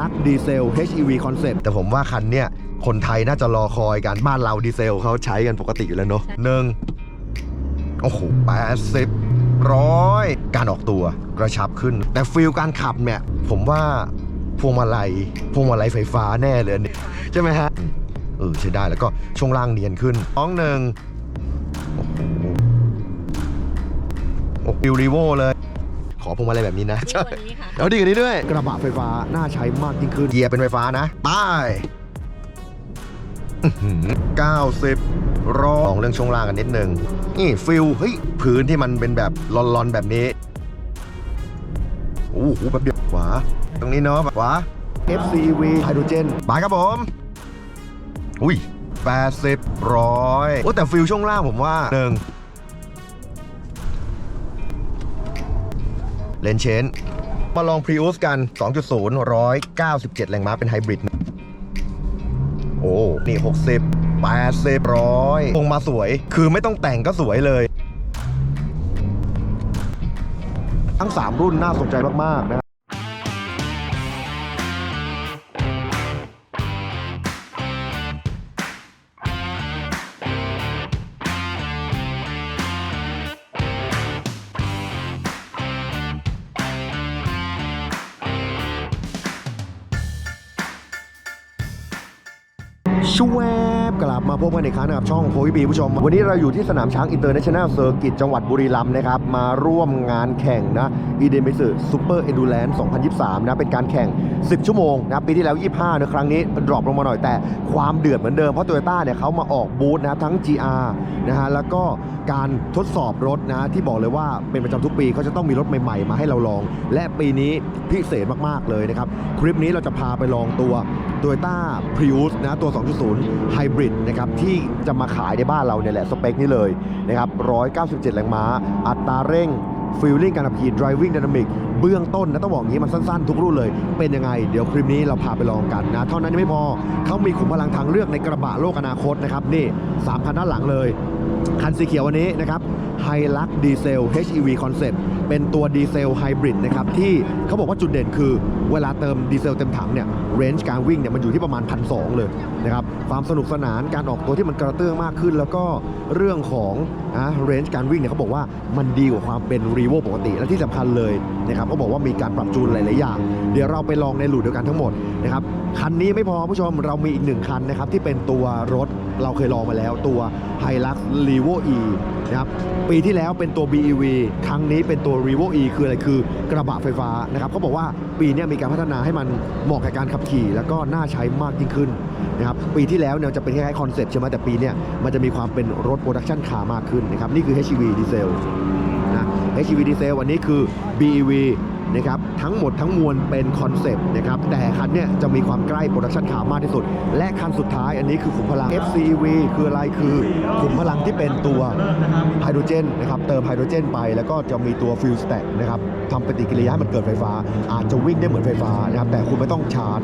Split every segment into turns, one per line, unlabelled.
ลักดีเซล HEV Concept แต่ผมว่าคันเนี้ยคนไทยน่าจะรอคอยกันบ้านเราดีเซลเขาใช้กันปกติอยู่แล้วเนอะหนึ่งโอ้โหแปดสิบร้อยการออกตัวกระชับขึ้น แต่ฟิลการขับเนี่ย ผมว่าพวงมาลัยพวงมาลัยไฟฟ้าแน่เลยเนี่ยใช่ไหมฮะเออใช้ได้แล้วก็ช่วงล่างเนียนขึ้นน้องหนึ่งโอ้โหโอ้ฟิลรีโวเลย ขอพวงมาลัยแบบนี้นะ
ดีกว่านี้ค่ะ
แล้วดีกว่านี้ด้วย กระบะไฟฟ้าน่าใช้มากยิ่งขึ้นเกียร์เป็นไฟฟ้านะไป้ายเก้าสิบรอของเรื่องช่วงล่างกันนิดนึง นี่ฟิลเฮ้ยพื้นที่มันเป็นแบบลอนๆแบบนี้โอ้โหแบบเดียวขวา ตรงนี้เนาะขวา FCV ไฮโดรเจนบายครับผม อุ้ย80ร้อยโอ้แต่ฟิลช่วงล่างผมว่าหนึ่ง เลนเชนมาลองพรีอุสกัน 2.0 197 แรงม้าเป็นไฮบริด โอ้ นี่ 60 80ร้อยคงมาสวย คือไม่ต้องแต่งก็สวยเลย ทั้ง 3 รุ่นน่าสนใจมาก ๆ นะครับ ชวบกลับมาพบกันอีกครั้งนะครับช่องโพยบีผู้ชม วันนี้เราอยู่ที่สนามช้างอินเตอร์เนชั่นแนลเซอร์กิตจังหวัดบุรีรัมย์นะครับ มาร่วมงานแข่งนะอีเดนมิสึซูเปอร์เอ็นดูแลนซ์2023 นะ เป็นการแข่ง 10 ชั่วโมงนะ ปีที่แล้ว 25นะครั้งนี้ ดรอปลงมาหน่อยแต่ความเดือดเหมือนเดิม เพราะโตโยต้าเนี่ยเขามาออกบูธนะครับทั้ง GR นะฮะแล้วก็การทดสอบรถนะที่บอกเลยว่าเป็นประจำทุกปีเขาจะต้องมีรถใหม่ๆ มาให้เราลอง และปีนี้พิเศษมากๆเลยนะครับคลิปนี้เราจะพาไปลองตัว Toyota Prius นะตัว2.0 Hybrid นะครับที่จะมาขายในบ้านเราเนี่ยแหละสเปคนี้เลยนะครับ 197 แรงม้า อัตราเร่งฟีลลิ่งการขับขี่ driving dynamic เบื้องต้นนะต้องบอกงี้มันสั้นๆ ทุกรุ่นเลย เป็นยังไง เดี๋ยวคลิปนี้เราพาไปลองกันนะ เท่านั้นยังไม่พอเขามีขุมพลังทางเลือกในกระบะโลกอนาคตนะครับ นี่สามคันด้านหลังเลย คันสีเขียววันนี้นะครับไฮลักดีเซล HEV Concept เป็นตัวดีเซลไฮบริดนะครับที่เขาบอกว่าจุดเด่นคือ เวลาเติมดีเซลเต็มถังเนี่ยเรนจ์การวิ่งเนี่ยมันอยู่ที่ประมาณพันสเลยนะครับความสนุกสนานการออกตัวที่มันกระเตื้องมากขึ้น แล้วก็เรื่องของอะเรนจ์การวิ่งเนี่ยเขาบอกว่ามันดีกว่าความเป็นรีโวปกติ และที่สำคัญเลยนะครับเขาบอกว่ามีการปรับจูนหลายๆอย่าง เดี๋ยวเราไปลองในหลุดเดียวกันทั้งหมดนะครับคันนี้ไม่พอผู้ชมเรามีอีกหนึ่งคันนะครับที่เป็นตัวรถเราเคยลองมาแล้วตัว h i l u x r e v o E นะครับปีที่แล้วเป็นตัว BEV ครั้งนี้เป็นตัว r e v o E คืออะไรคือกระบะไฟฟ้านะครับเขาบอกว่าปีนี้มีการพัฒนาให้มันเหมาะกับการขับขี่ แล้วก็น่าใช้มากยิ่งขึ้นนะครับปีที่แล้วเนี่ยจะเป็นคล้ายๆคอนเซ็ปต์ใช่ไหมแต่ปีนี้มันจะมีความเป็นรถโปรดักชันคาร์มากขึ้นนะครับนี่คือ HEV ดีเซลนะ HEV ดีเซลวันนี้คือ BEV นะครับทั้งหมดทั้งมวลเป็นคอนเซปต์นะครับแต่คันเนี่ยจะมีความใกล้โปรดักชันขาวมากที่สุด และคันสุดท้ายอันนี้คือขุมพลัง FCV คืออะไรคือขุมพลังที่เป็นตัวไฮโดรเจนนะครับเติมไฮโดรเจนไปแล้วก็จะมีตัวฟิลสแต็กนะครับทำปฏิกิริยาให้มันเกิดไฟฟ้า อาจจะวิ่งได้เหมือนไฟฟ้านะครับแต่คุณไม่ต้องชาร์จ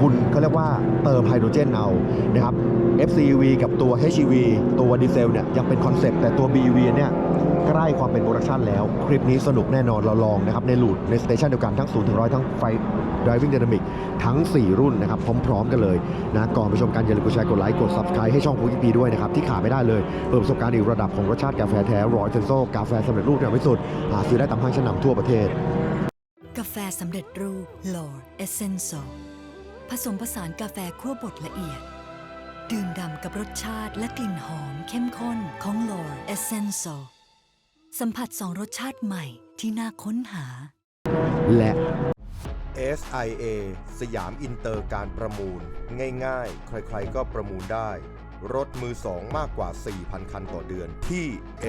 คุณเขาเรียกว่าเติมไฮโดรเจนเอานะครับ FCV กับตัว HEV ตัวดีเซลเนี่ยยังเป็นคอนเซปต์แต่ตัว BEV เนี่ย ใกล้ความเป็นโปรดักชันแล้ว คลิปนี้สนุกแน่นอนเราลองนะครับ ในลูดในสเตชันเดียวกันทั้ง0ถึง100ทั้งไฟ driving dynamic ทั้ง 4 รุ่นนะครับ พร้อม ๆ กันเลยนะก่อนไปชมกันอย่าลืมกดแชร์กดไลค์กด subscribe ให้ช่องพูดพีด้วยนะครับ ที่ขาดไม่ได้เลยเพิ่มประสบการณ์อีกระดับของรสชาติกาแฟแท้รอยเซนโซกาแฟสำเร็จรูปอร่อยที่สุดหาซื้อได้ตามห้างชั้นนำทั่วประเทศ
กาแฟสำเร็จรูป Lore Essential ผสมผสานกาแฟคั่วบดละเอียด ดื่มด่ำกับรสชาติและกลิ่นหอมเข้มข้นของ Lore Essential สัมผัสสองรสชาติใหม่ที่น่าค้นหา
และ
SIA สยามอินเตอร์การประมูล ง่ายๆ ใครๆก็ประมูลได้ รถมือสองมากกว่า 4,000 คันต่อเดือนที่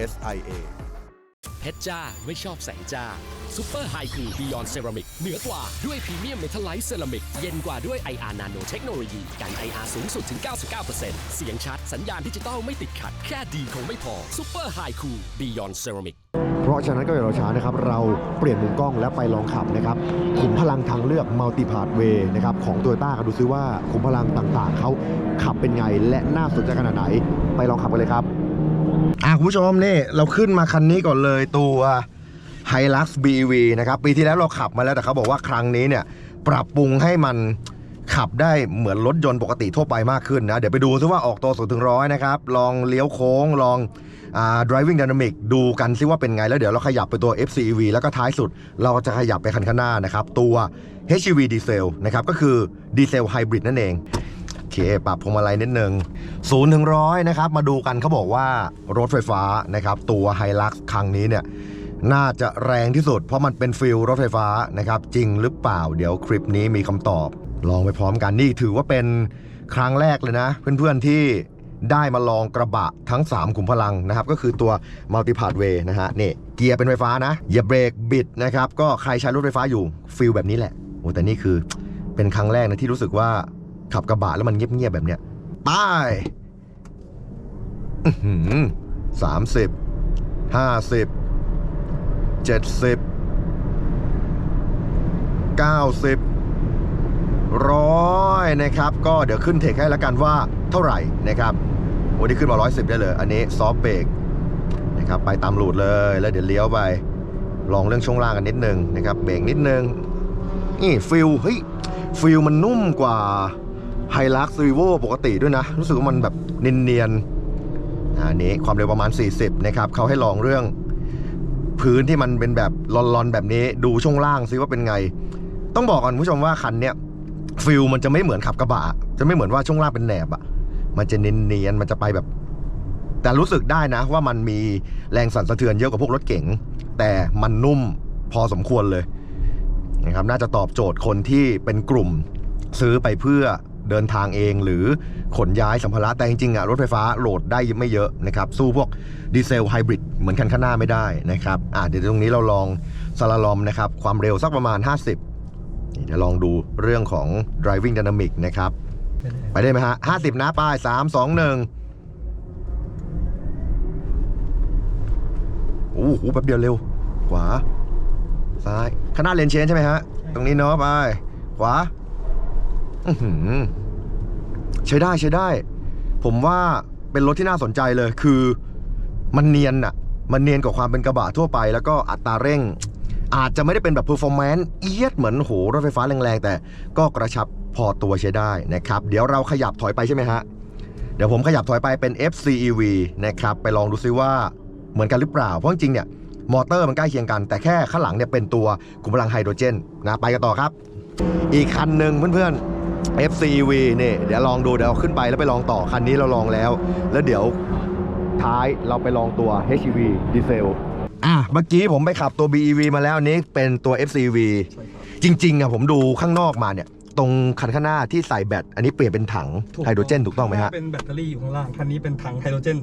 SIA
เพ ชรจ้าไม่ชอบแสงจ้าซูเปอร์ไฮคูบิยอนเซรามิกเหนือกว่าด้วยพรีเมียมเมทัลไลท์เซรามิกเย็นกว่าด้วย IR Nano เทคโนโลยีกัน IR สูงสุดถึง 99%เสียงชัดสัญญาณดิจิตอลไม่ติดขัด แค่ดีคงไม่พอซูเปอร์ไฮคูบิยอนเซรามิก
เพราะฉะนั้นก็อย่ารอช้านะครับ เราเปลี่ยนมุมกล้องแล้วไปลองขับนะครับขุมพลังทางเลือกมัลติพา t เวย์นะครับของโตโยต้ากันดูซิว่าขุมพลังต่างๆเขาขับเป็นไงและน่าสนใจขนาดไหน ไปลองขับกันเลยครับ อะคุณผู้ชมนี่เราขึ้นมาคันนี้ก่อนเลยตัว h i l u x BEV นะครับปีที่แล้วเราขับมาแล้วแต่เขาบอกว่าครั้งนี้เนี่ย ปรับปรุงให้มันขับได้เหมือนรถยนต์ปกติทั่วไปมากขึ้นนะ เดี๋ยวไปดูซิว่าออกตัวสูงถึงร้อยนะครับ ลองเลี้ยวโค้ง ลองอ่า driving dynamic ดูกันซิว่าเป็นไง แล้วเดี๋ยวเราขยับไปตัว FCEV แล้วก็ท้ายสุด เราจะขยับไปคันข้างหน้านะครับ ตัว HEV ดีเซลนะครับ ก็คือดีเซลไฮบริดนั่นเอง เค ปรับพวงมาลัยนิดนึงศูนย์ถึงร้อยนะครับ มาดูกันเขาบอกว่ารถไฟฟ้านะครับ ตัวไฮลักซ์ครั้งนี้เนี่ย น่าจะแรงที่สุด เพราะมันเป็นฟิลรถไฟฟ้านะครับ จริงหรือเปล่า เดี๋ยวคลิปนี้มีคำตอบ ลองไปพร้อมกันนี่ถือว่าเป็นครั้งแรกเลยนะ เพื่อนๆที่ได้มาลองกระบะทั้ง 3ขุมพลังนะครับ ก็คือตัว Multi p a t h Way นะฮะนี่เกียร์เป็นไฟฟ้านะอย่าเบรกบิดนะครับ ก็ใครใช้รถไฟฟ้าอยู่ฟิลแบบนี้แหละโอ้แต่นี่คือเป็นครั้งแรกนะที่รู้สึกว่า ขับกระบะแล้วมันเงียบๆแบบเนี้ยไป้ายสามสิบห้าสิบเจ็ดสิบเก้าสิบร้อยนะครับ ก็เดี๋ยวขึ้นเทคให้แล้วกันว่าเท่าไหร่นะครับโอ้นี่ขึ้นมา110ได้เลย อันนี้ซอฟเบรกนะครับไปตามหลูดเลยแล้วเดี๋ยวเลี้ยวไป ลองเรื่องช่วงล่างกันนิดนึงนะครับเบรกนิดนึงนี่ฟิลเฮ้ยฟิลมันนุ่มกว่า ไฮลักซ์รีโวปกติด้วยนะ รู้สึกว่ามันแบบเนียนๆอันนี้ความเร็วประมาณ 40 นะครับเขาให้ลองเรื่อง พื้นที่มันเป็นแบบลอนๆ แบบนี้ดูช่วงล่างซิว่าเป็นไง ต้องบอกก่อนผู้ชมว่าคันเนี้ยฟิลมันจะไม่เหมือนขับกระบะ จะไม่เหมือนว่าช่วงล่างเป็นแหนบอะมันจะเนียนๆมันจะไปแบบ แต่รู้สึกได้นะว่ามันมีแรงสั่นสะเทือนเยอะกว่าพวกรถเก๋งแต่มันนุ่มพอสมควรเลยนะครับน่าจะตอบโจทย์คนที่เป็นกลุ่มซื้อไปเพื่อ เดินทางเองหรือขนย้ายสัมภาระแต่จริงๆอะรถไฟฟ้าโหลดได้ไม่เยอะนะครับสู้พวกดีเซลไฮบริดเหมือนคันข้างหน้าไม่ได้นะครับอะเดี๋ยวตรงนี้เราลองสลาลอมนะครับความเร็วสักประมาณ 50เดี๋ยวลองดูเรื่องของ driving dynamic นะครับไปได้ไหมฮะ50นะป้าย3 2 1โอ้โหแป๊บเดียวเร็ว ขวา ซ้าย ข้างหน้าเลนเชนใช่ไหมฮะ ตรงนี้เนาะไป ขวา ใช้ได้ใช้ได้ ผมว่าเป็นรถที่น่าสนใจเลยคือมันเนียนอะมันเนียนกว่าความเป็นกระบะทั่วไป แล้วก็อัตราเร่ง อาจจะไม่ได้เป็นแบบเพอร์ฟอร์แมนซ์เอียดเหมือนโหรถไฟฟ้าแรงๆ แต่ก็กระชับพอตัวใช้ได้นะครับ เดี๋ยวเราขยับถอยไปใช่ไหมฮะ เดี๋ยวผมขยับถอยไปเป็น FCEV นะครับ ไปลองดูซิว่าเหมือนกันหรือเปล่า เพราะจริงเนี่ย มอเตอร์มันใกล้เคียงกัน แต่แค่ข้างหลังเนี่ยเป็นตัวกลุ่มพลังไฮโดรเจนนะไปกันต่อครับ อีกคันหนึ่งเพื่อนๆ FCV นี่เดี๋ยวลองดูเดี๋ยวขึ้นไปแล้วไปลองต่อคันนี้เราลองแล้ว แล้วเดี๋ยวท้ายเราไปลองตัว HEV ดีเซลอะเมื่อกี้ผมไปขับตัว BEV มาแล้วนนี้เป็นตัว FCV จริงๆอะผมดูข้างนอกมาเนี่ย ตรงคันข้างหน้าที่ใส่แบตอันนี้เปลี่ยนเป็นถัง
ถูก
ไฮโดรเจนถูกต้องไหมฮะ
เป็นแบตเตอรี่อยู่ข้างล่างคันนี้เป็นถังไฮโดรเจน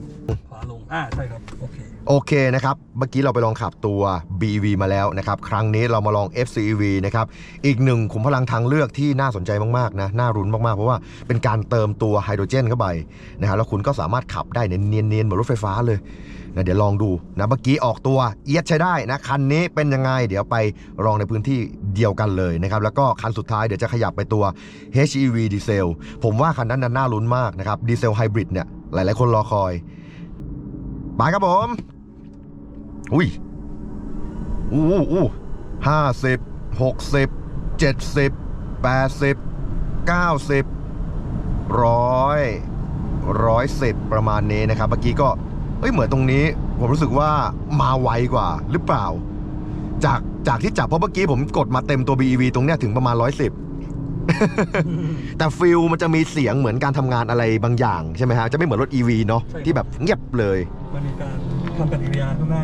ขวาลงอ่าใช่ครับโอเค
โอเคนะครับ เมื่อกี้เราไปลองขับตัว BEV มาแล้วนะครับ ครั้งนี้เรามาลอง FCEV นะครับ อีกหนึ่งขุมพลังทางเลือกที่น่าสนใจมาก ๆ นะ น่ารุนมาก ๆ เพราะว่าเป็นการเติมตัวไฮโดรเจนเข้าไปนะฮะแล้วคุณก็สามารถขับได้เนียนๆเหมือนรถไฟฟ้าเลย นะเดี๋ยวลองดูนะเมื่อกี้ออกตัวเอียดใช้ได้นะคันนี้เป็นยังไง เดี๋ยวไปลองในพื้นที่เดียวกันเลยนะครับแล้วก็คันสุดท้ายเดี๋ยวจะขยับไปตัว HEV ดีเซลผมว่าคันนั้นน่ะน่าลุ้นมากนะครับดีเซลไฮบริดเนี่ยหลาย ๆ คนรอคอยไปครับผมอุ้ยอู้อู้อู้ห้าสิบหกสิบเจ็ดสิบแปดสิบเก้าสิบร้อยร้อยสิบประมาณนี้นะครับ เมื่อกี้ก็ อ้ยเหมือนตรงนี้ ผมรู้สึกว่ามาไวกว่าหรือเปล่า จากจากที่จับเพราะเมื่อกี้ผมกดมาเต็มตัว BEV ตรงเนี้ยถึงประมาณ110แต่ฟิลมันจะมีเสียงเหมือนการทำงานอะไรบางอย่างใช่ไหมฮะ จะไม่เหมือนรถ EV เนาะ
ใช่ครับ
ที่แบบเงียบเลย
มันมีการทำปฏิกิริยาข้างหน้า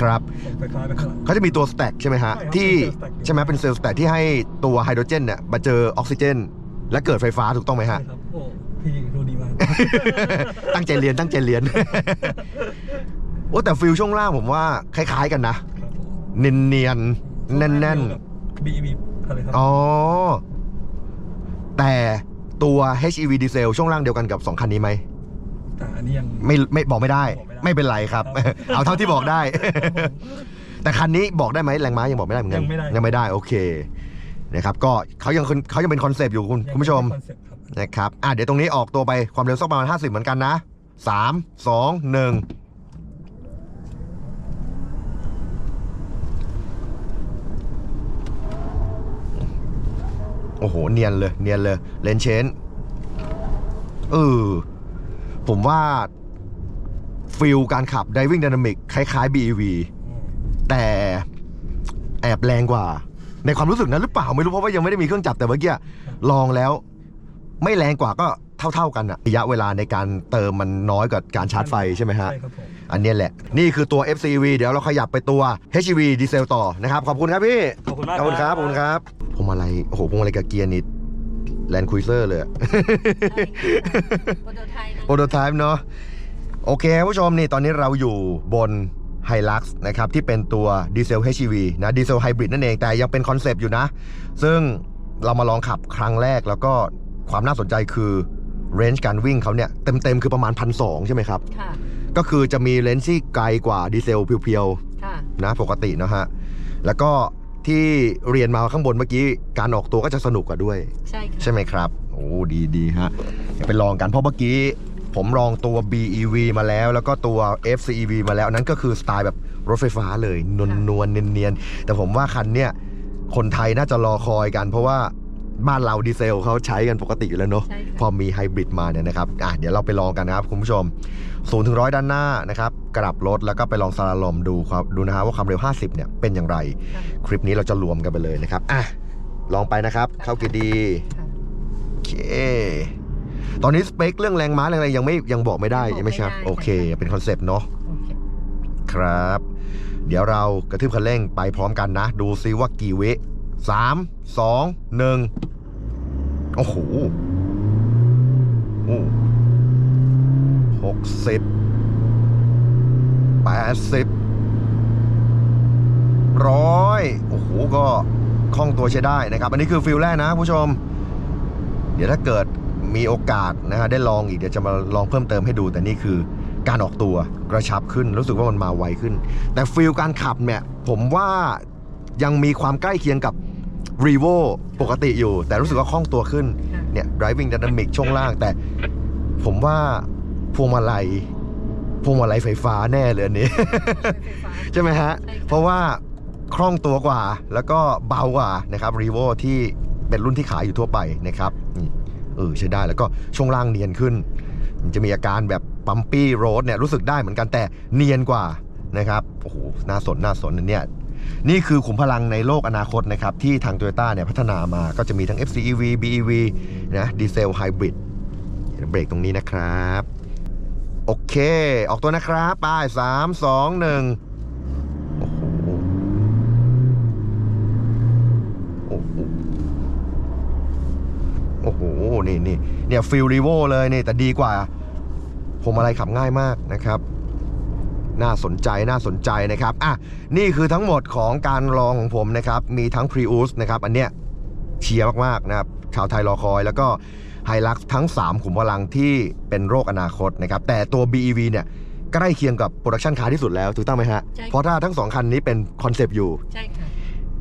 ครับ
ส่งไฟฟ้าไปข้างหลัง
เขาจะมีตัวสแต็กใช่ไหมฮะ
ใช่ครับ
ที่
เป็นเซลล์สแต็ก
ใช่ไหมเป็นเซลล์สแต็กที่ให้ตัวไฮโดรเจนเนี่ยมาเจอออกซิเจน และเกิดไฟฟ้าถูกต้องไหม
ใช่
ฮะ
ครับโอ้ พี่รู้ดีมาก
ตั้งใจเรียนตั้งใจเรียน โอ้แต่ฟิลช่วงล่างผมว่าคล้าย ๆกันนะ
ครับผม
เนียนเนียนๆแน่นแน่น
บีบีอะไรครับ
ๆอ๋อ แต่ตัว HEV ดีเซลช่วงล่างเดียวกันกับ 2 คันนี้ไหม
แต่อันนี้ยัง
ไม่ไม่บอกไม่ได้
บอกไม่ได้
ไม่เป็นไรครับ
ครับ
เอาเท่าที่บอกได้ แต่คันนี้บอกได้ไหมแรงม้ายังบอกไม่ได้เหมือนกัน
ยังไม่ได้
ยังไม่ได้โอเคนะครับก็เขายังเขายังเป็นคอนเซปต์อยู่คุณคุณผู้ชม
คอ นะ
ครับอะเดี๋ยวตรงนี้ออกตัวไปความเร็วสักประมาณ 50 เหมือนกันนะ 3 2 1อโอ้โห เนียนเลย เนียนเลย เลนเชนเออผมว่าฟิลการขับ Diving Dynamic คล้ายๆ BEV แต่แอบแรงกว่า ในความรู้สึกนั้นหรือเปล่าไม่รู้เพราะว่ายังไม่ได้มีเครื่องจับแต่เมื่อกี้ลองแล้ว ไม่แรงกว่าก็เท่าๆกันอะระยะเวลาในการเติมมันน้อยกว่าการชาร์จไฟใช่ไหมฮะ
ใช่ครับผม
อันเนี้ยแหละ นี่คือตัว FCV เดี๋ยวเราขยับไปตัว HEV ดีเซลต่อนะครับ ขอบคุณครับพี่
ขอบคุณมาก
ขอบคุณครับ ขอบคุณครับพวงมาลัยโอ้โหพวงมาลัยกับเกียร์นี่แลนด์คุยเซอร์เลยอะ
โปรโตไทป์นะ
โปรโตไทป์เนาะโอเคคุณผู้ชมนี่ตอนนี้เราอยู่บน h i l u x นะครับ ที่เป็นตัวดีเซล HEV นะดีเซลไฮบริดนั่นเองแต่ยังเป็นคอนเซปต์อยู่นะ ซึ่งเรามาลองขับครั้งแรกแล้วก็ ความน่าสนใจคือเรนจ์การวิ่งเขาเนี่ยเต็มๆคือประมาณพันสใช่ไหมครับ
ค่ะ
ก็คือจะมีเลนส์ที่ไกลกว่าดีเซลเพียว
ค่ะ
ๆนะปกตินะฮะ แล้วก็ที่เรียนมาข้างบนเมื่อกี้การออกตัวก็จะสนุกกว่าด้วย
ใช่ค่ะ
ใช่ไหมครับ โอ้ดีดีฮะเดี๋ยวไปลองกันเพราะเมื่อกี้ ผมลองตัว BEV มาแล้ว แล้วก็ตัว FCEV มาแล้วอันนั้นก็คือสไตล์แบบรถไฟฟ้าเลย นวลนวลเนียนเนียนๆแต่ผมว่าคันเนี้ยคนไทยน่าจะรอคอยกัน เพราะว่า บ้านเราดีเซลเขาใช้กันปกติอยู่แล้วเนาะ
ใช่ค่ะ
พอมีไฮบริดมาเนี่ยนะครับอะเดี๋ยวเราไปลองกันนะครับคุณผู้ชม0ูนถึงร้อยด้านหน้านะครับกลับรถแล้วก็ไปลองสลาลอมดูครับดูนะฮะว่าความเร็ว 50 เนี่ยเป็นอย่างไร
ค่ะ
คลิปนี้เราจะรวมกันไปเลยนะครับอะลองไปนะครับ เข้าเกียร์ดี
ค่ะ
โอเคตอนนี้สเปคเรื่องแรงม้าแรงอะไรยังไม่ยังบอกไม่ได้
บอกไม่
ใช่ไหมครับ
ได้
โอเค เป็นคอนเซปต์เนาะ
โอเค
ครับ เดี๋ยวเรากระทืบคันเร่งไปพร้อมกันนะ ดูซิว่ากี่วิ สามสองหนึ่งโอ้โหโอ้หกสิบแปดสิบร้อยโอ้โห ก็คล่องตัวใช้ได้นะครับ อันนี้คือฟิลแรกนะผู้ชม เดี๋ยวถ้าเกิดมีโอกาสนะฮะได้ลองอีกเดี๋ยวจะมาลองเพิ่มเติมให้ดู แต่นี่คือการออกตัวกระชับขึ้น รู้สึกว่ามันมาไวขึ้น แต่ฟิลการขับเนี่ย ผมว่ายังมีความใกล้เคียงกับ r e v o ปกติอยู่ แต่รู้สึกว่าคล่องตัวขึ้น
ค่ะ
เนี่ย driving dynamic ช่วงล่าง แต่ผมว่าพวงมาลัยพวงมาลัยไฟฟ้าแน่เลยอันนี้
ไฟฟ้า
ใช่ไหมฮะ
ใช่ค่ะ
เพราะว่าคล่องตัวกว่า แล้วก็เบากว่านะครับรีโวที่เป็นรุ่นที่ขายอยู่ทั่วไปนะครับนี่เออใช้ได้แล้วก็ช่วงล่างเนียนขึ้น มันจะมีอาการแบบปัมปี้โรดเนี่ยรู้สึกได้เหมือนกันแต่เนียนกว่านะครับโอ้โหน่าสนน่าสนอันเนี่ย นี่คือขุมพลังในโลกอนาคตนะครับ ที่ทาง t o y ยต้าเนี่ยพัฒนามาก็จะมีทั้ง FCEV BEV นะดีเซลไฮบริดเบรกตรงนี้นะครับ โอเค ออกตัวนะครับไป้ายสามสองหนึ่งโอ้โหโอ้โหโอ้โห นี่นี่เนี่ยฟิลรีโวเลยนี่แต่ดีกว่าผมอะไรขับง่ายมากนะครับ น่าสนใจน่าสนใจนะครับอะนี่คือทั้งหมดของการลองของผมนะครับมีทั้ง Prius นะครับอันเนี้ยเชียร์มากๆนะครับชาวไทยรอคอยแล้วก็ไฮลักทั้ง 3 ขุมพลังที่เป็นโรคอนาคตนะครับแต่ตัว BEV เนี่ยใกล้เคียงกับโปรดักชันคาร์ที่สุดแล้วถูกต้องไหมฮะ
ใช่
เพราะถ้าทั้งสองคันนี้เป็นคอนเซปต์อยู่
ใช่ค่ะ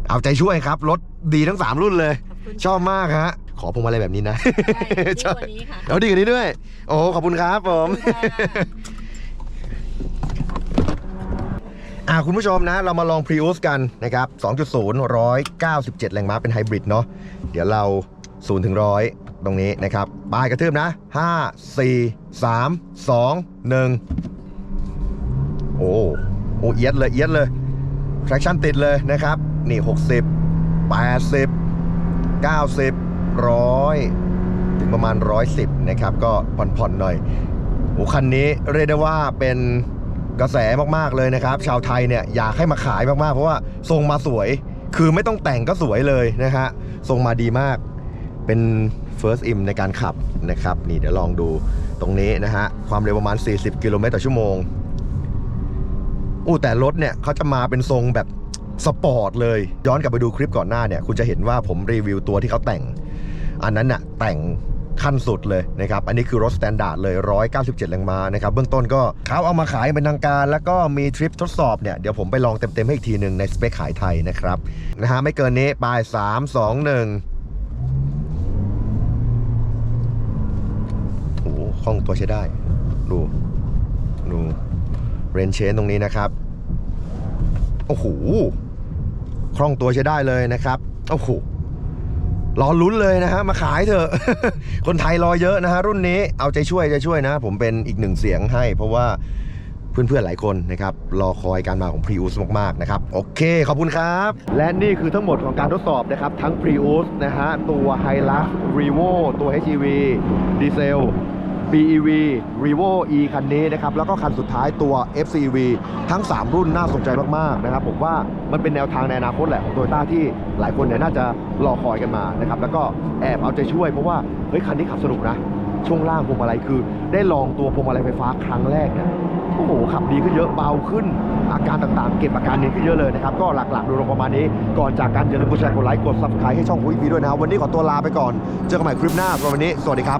เอาใจช่วยครับ รถดีทั้ง 3 รุ่นเลย
ขอบคุณ
ชอบมากฮะ ขอพวงมาลัยแบบนี้นะ
ใช่ดีกว่านี้ค่ะ
เอาดีกว่านี้ด้วย โอ้ขอบคุณครับผม
ขอบคุณค่ะ
อ่าคุณผู้ชมนะ เรามาลอง Prius กันนะครับ 2.0 197 แรงม้าเป็นไฮบริดเนาะเดี๋ยวเรา0ถึง100 ตรงนี้นะครับปลายกระทืบนะ 5 4 3 2 1 โอ้โอ้เอียดเลยเอียดเลย traction ติดเลยนะครับ นี่ 60 80 90 100 ถึงประมาณ 110 นะครับ ก็ผ่อนๆหน่อยโอ้คันนี้เรียกได้ว่าเป็น กระแสมากๆเลยนะครับ ชาวไทยเนี่ยอยากให้มาขายมากๆ เพราะว่าทรงมาสวย คือไม่ต้องแต่งก็สวยเลยนะฮะทรงมาดีมาก เป็น first im ในการขับนะครับ นี่เดี๋ยวลองดูตรงนี้นะฮะ ความเร็วประมาณ 40 กิโลเมตรต่อชั่วโมงอู้แต่รถเนี่ยเขาจะมาเป็นทรงแบบสปอร์ตเลยย้อนกลับไปดูคลิปก่อนหน้าเนี่ย คุณจะเห็นว่าผมรีวิวตัวที่เขาแต่ง อันนั้นน่ะแต่ง ขั้นสุดเลยนะครับ อันนี้คือรถสแตนดาร์ดเลย 197 แรงม้านะครับ เบื้องต้นก็เขาเอามาขายเป็นทางการ แล้วก็มีทริปทดสอบเนี่ย เดี๋ยวผมไปลองเต็ม ๆ ให้อีกทีหนึ่งในสเปคขายไทยนะครับ นะฮะ ไม่เกินนี้ปลาย3 2 1โอ้โหคล่องตัวใช้ได้ ดู ดูเรนเชนตรงนี้นะครับ โอ้โหคล่องตัวใช้ได้เลยนะครับ โอ้โห รอลุ้นเลยนะฮะมาขายเถอะ คนไทยรอเยอะนะฮะรุ่นนี้เอาใจช่วยใจช่วยนะ ผมเป็นอีกหนึ่งเสียงให้ เพราะว่าเพื่อนๆหลายคนนะครับรอคอยการมาของ Prius มากๆนะครับโอเค ขอบคุณครับ และนี่คือทั้งหมดของการทดสอบนะครับ ทั้ง Prius นะฮะตัว Hilux Revo ตัว HEV ดีเซล BEV Revo E คันนี้นะครับ แล้วก็คันสุดท้ายตัว F.C.V. ทั้ง 3 รุ่นน่าสนใจมาก ๆ นะครับ ผมว่ามันเป็นแนวทางในอนาคตแหละของโตโยต้าที่หลายคนเนี่ยน่าจะรอคอยกันมานะครับ แล้วก็แอบเอาใจช่วยเพราะว่า เฮ้ย คันนี้ขับสนุกนะ ช่วงล่างพวงมาลัยคือ ได้ลองตัวพวงมาลัยไฟฟ้าครั้งแรกเนี่ยโอ้โห ขับดีขึ้นเยอะเบาขึ้น อาการต่างๆ เก็บอาการนี้ขึ้นเยอะเลยนะครับ ก็หลักๆ โดยรวมประมาณนี้ ก่อนจากกันอย่าลืมกดแชร์กดไลค์กด subscribe ให้ช่องคุยพีด้วยนะครับวันนี้ขอตัวลาไปก่อน เจอกันใหม่คลิปหน้าสำหรับวันนี้ สวัสดีครับ